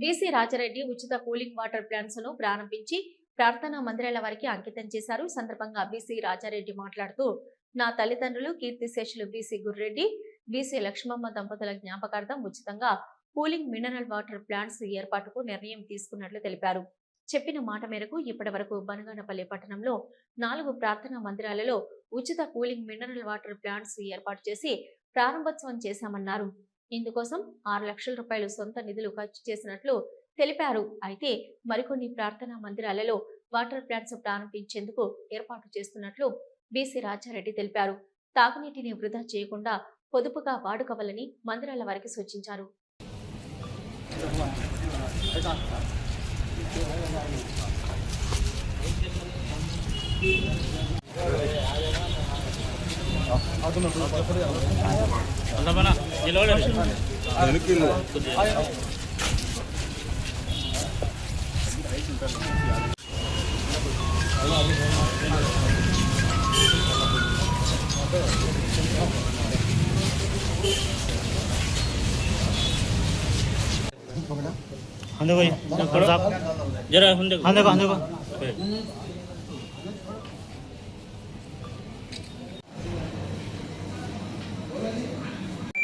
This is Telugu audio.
బీసీ రాజారెడ్డి ఉచిత కూలింగ్ వాటర్ ప్లాంట్స్ను ప్రారంభించి ప్రార్థనా మందిరాల వారికి అంకితం చేశారు. సందర్భంగా బీసీ రాజారెడ్డి మాట్లాడుతూ నా తల్లిదండ్రులు కీర్తిశేషులు బీసీ గుర్రెడ్డి బీసీ లక్ష్మమ్మ దంపతుల జ్ఞాపకార్థం ఉచితంగా కూలింగ్ మినరల్ వాటర్ ప్లాంట్స్ ఏర్పాటుకు నిర్ణయం తీసుకున్నట్లు తెలిపారు. చెప్పిన మాట మేరకు ఇప్పటి వరకు బనగానపల్లి పట్టణంలో నాలుగు ప్రార్థనా మందిరాలలో ఉచిత కూలింగ్ మినరల్ వాటర్ ప్లాంట్స్ ఏర్పాటు చేసి ప్రారంభోత్సవం చేశామన్నారు. ఇందుకోసం ఆరు లక్షల రూపాయలు సొంత నిధులు ఖర్చు చేసినట్లు తెలిపారు. అయితే మరికొన్ని ప్రార్థనా మందిరాలలో వాటర్ ప్లాంట్స్ ప్రారంభించేందుకు ఏర్పాటు చేస్తున్నట్లు బీసీ రాజారెడ్డి తెలిపారు. తాగునీటిని వృధా చేయకుండా పొదుపుగా వాడుకోవాలని మందిరాల వారికి సూచించారు. 안 되고, 그냥 걸어. जरा हम देखो 안 되고, 안 되고.